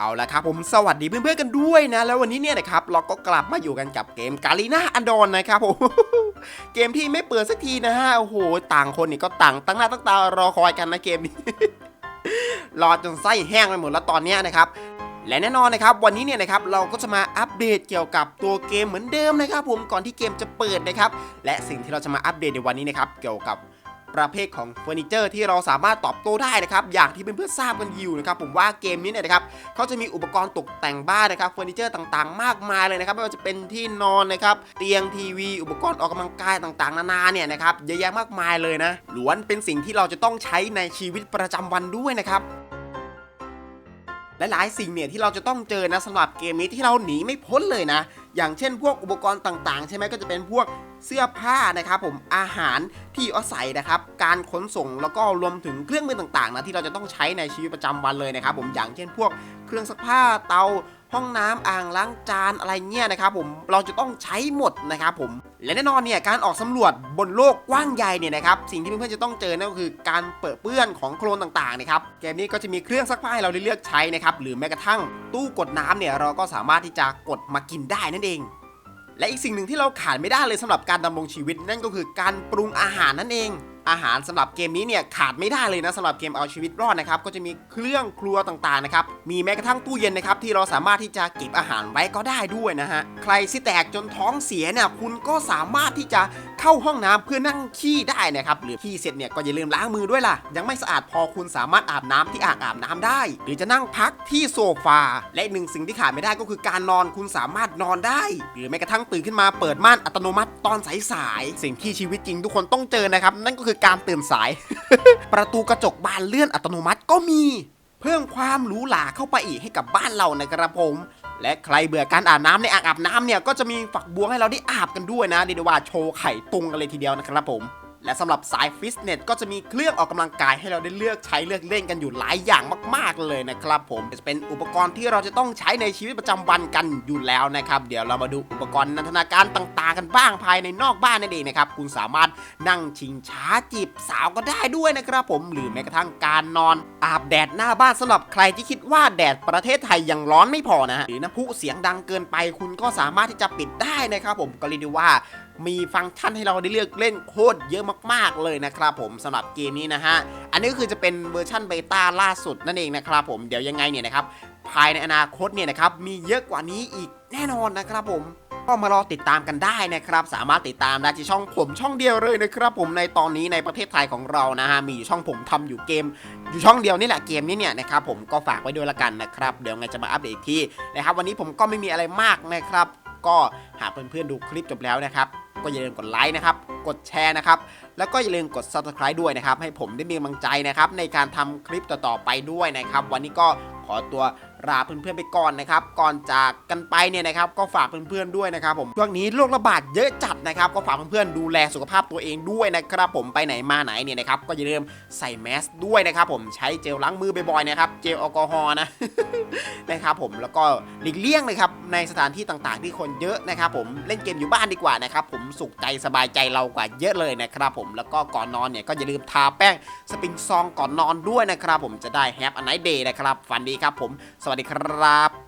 เอาละครับผมสวัสดีเพื่อนๆกันด้วยนะ แล้ววันนี้เนี่ยนะครับเราก็กลับมาอยู่กันกับเกมกาลีนาอันดอนนะครับผมเกมที่ไม่เปิดสักทีนะฮะโอ้โหต่างคนนี่ก็ต่างตั้งหน้าตั้งตารอคอยกันนะเกมนี้รอจนไส้แห้งไปหมดแล้วตอนนี้นะครับและแน่นอนนะครับวันนี้เนี่ยนะครับเราก็จะมาอัปเดตเกี่ยวกับตัวเกมเหมือนเดิมนะครับผมก่อนที่เกมจะเปิดนะครับและสิ่งที่เราจะมาอัปเดตในวันนี้นะครับเกี่ยวกับ ประเภทของเฟอร์นิเจอร์ที่เราสามารถตอบโต้ได้นะครับ อย่างที่เพื่อนๆทราบกันอยู่นะครับ ผมว่าเกมนี้เนี่ยนะครับเขาจะมีอุปกรณ์ตกแต่งบ้านนะครับเฟอร์นิเจอร์ต่างๆ มากมายเลยนะครับไม่ว่าจะเป็นที่นอนนะครับเตียงทีวี อุปกรณ์ออกกำลังกายต่างๆ นานาเนี่ยนะครับเยอะแยะมากมายเลยนะล้วนเป็นสิ่งที่เราจะต้องใช้ในชีวิตประจำวันด้วยนะครับและหลายสิ่งเนี่ยที่เราจะต้องเจอนะสำหรับเกมนี้ที่เราหนีไม่พ้นเลยนะ อย่างเช่นพวกอุปกรณ์ต่างๆ ใช่ไหมก็จะเป็นพวก เสื้อผ้านะครับผมอาหารที่อาศัยนะครับการขนส่งแล้วก็รวมถึงเครื่องมือต่างๆนะที่เราจะต้องใช้ในชีวิตประจำวันเลยนะครับผมอย่างเช่นพวกเครื่องซักผ้าเตาห้องน้ำอ่างล้างจานอะไรเงี้ยนะครับผมเราจะต้องใช้หมดนะครับผมและแน่นอนเนี่ยการออกสำรวจบนโลกกว้างใหญ่เนี่ยนะครับสิ่งที่เพื่อนๆจะต้องเจอนั่นก็คือการเปิดเปื้อนของโคลนต่างๆนะครับเกมนี้ก็จะมีเครื่องซักผ้าให้เราได้เลือกใช้นะครับหรือแม้กระทั่งตู้กดน้ำเนี่ยเราก็สามารถที่จะกดมากินได้นั่นเอง และอีกสิ่งหนึ่งที่เราขาดไม่ได้เลยสำหรับการดำรงชีวิตนั่นก็คือการปรุงอาหารนั่นเอง อาหารสำหรับเกมนี้เนี่ยขาดไม่ได้เลยนะสำหรับเกมเอาชีวิตรอดนะครับก็จะมีเครื่องครัวต่างๆนะครับมีแม้กระทั่งตู้เย็นนะครับที่เราสามารถที่จะเก็บอาหารไว้ก็ได้ด้วยนะฮะใครที่แตกจนท้องเสียเนี่ยคุณก็สามารถที่จะ เข้าห้องน้ำเพื่อนั่งขี้ได้นะครับหรือขี้เสร็จเนี่ยก็อย่าลืมล้างมือด้วยล่ะ ยังไม่สะอาดพอคุณสามารถอาบน้ำที่อ่างอาบน้ำได้ หรือจะนั่งพักที่โซฟา และหนึ่งสิ่งที่ขาดไม่ได้ก็คือการนอนคุณสามารถนอนได้ หรือแม้กระทั่งตื่นขึ้นมาเปิดม่านอัตโนมัติตอนสายๆสิ่งที่ชีวิตจริงทุกคนต้องเจอนะครับ นั่นก็คือการตื่นสาย ประตูกระจกบานเลื่อนอัตโนมัติก็มี เพิ่มความหรูหราเข้าไปอีกให้กับบ้านเรานะครับผม และใครเบื่อการอาบน้ำในอ่างอาบน้ำเนี่ยก็จะมีฝักบัวให้เราได้อาบกันด้วยนะเรียกว่าโชว์ไข่ตุงกันเลยทีเดียวนะครับผม และสำหรับสายฟิตเนสก็จะมีเครื่องออกกำลังกายให้เราได้เลือกใช้เลือกเล่นกันอยู่หลายอย่างมาก ๆเลยนะครับผมจะเป็นอุปกรณ์ที่เราจะต้องใช้ในชีวิตประจำวันกันอยู่แล้วนะครับ เดี๋ยวเรามาดูอุปกรณ์นันทนาการต่าง ๆ กันบ้างภายในนอกบ้านนั่นเองนะครับคุณสามารถนั่งชิงช้าจีบสาวก็ได้ด้วยนะครับผมหรือแม้กระทั่งการนอน อาบแดดหน้าบ้านสำหรับใครที่คิดว่าแดดประเทศไทยยังร้อนไม่พอนะฮะหรือน้ำพุเสียงดังเกินไป คุณก็สามารถที่จะปิดได้นะครับผมก็เรียกได้ว่ามีฟังก์ชันให้เราได้เลือกเล่นโคตรเยอะมาก ๆ เลยนะครับผมสำหรับเกมนี้นะฮะ อันนี้ก็คือจะเป็นเวอร์ชันเบต้าล่าสุดนั่นเองนะครับผมเดี๋ยวยังไงเนี่ยนะครับภายในอนาคตเนี่ยนะครับมีเยอะกว่านี้อีกแน่นอนนะครับผมก็มารอติดตามกันได้นะครับ สามารถติดตามได้ที่ช่องผมช่องเดียวเลยนะครับ ผมในตอนนี้ในประเทศไทยของเรานะฮะมีอยู่ช่องผมทำอยู่เกม อยู่ช่องเดียวนี่แหละเกมนี้เนี่ยนะครับผมก็ฝากไว้ด้วยละกันนะครับ เดี๋ยวไงจะมาอัปเดตอีกทีนะครับ วันนี้ผมก็ไม่มีอะไรมากนะครับ ก็หากเพื่อนๆดูคลิปจบแล้วนะครับ ก็อย่าลืมกดไลค์นะครับกดแชร์นะครับแล้วก็อย่าลืมกด subscribe ด้วยนะครับให้ผมได้มีกำลังใจนะครับในการทำคลิปต่อๆไปด้วยนะครับ วันนี้ก็ขอตัว ลาเพื่อนๆไปก่อนนะครับ ก่อนจากกันไปเนี่ยนะครับ ก็ฝากเพื่อนๆด้วยนะครับผมช่วงนี้โรคระบาดเยอะจัดนะครับ ก็ฝากเพื่อนๆดูแลสุขภาพตัวเองด้วยนะครับ ผมไปไหนมาไหนเนี่ยนะครับ ก็อย่าลืมใส่แมสด้วยนะครับ ผมใช้เจลล้างมือบ่อยๆนะครับ เจลแอลกอฮอล์นะนะครับผมแล้วก็หลีกเลี่ยงนะครับในสถานที่ต่างๆ ที่คนเยอะนะครับ ผมเล่นเกมอยู่บ้านดีกว่านะครับ ผมสุขใจสบายใจเรากว่าเยอะเลยนะครับ ผมแล้วก็ก่อนนอนเนี่ยก็อย่าลืมทาแป้งสปริงซองก่อนนอนด้วยนะครับ ผมจะได้แฮปอันไนเดย์นะครับฝันดีครับผมสวัสดีครับ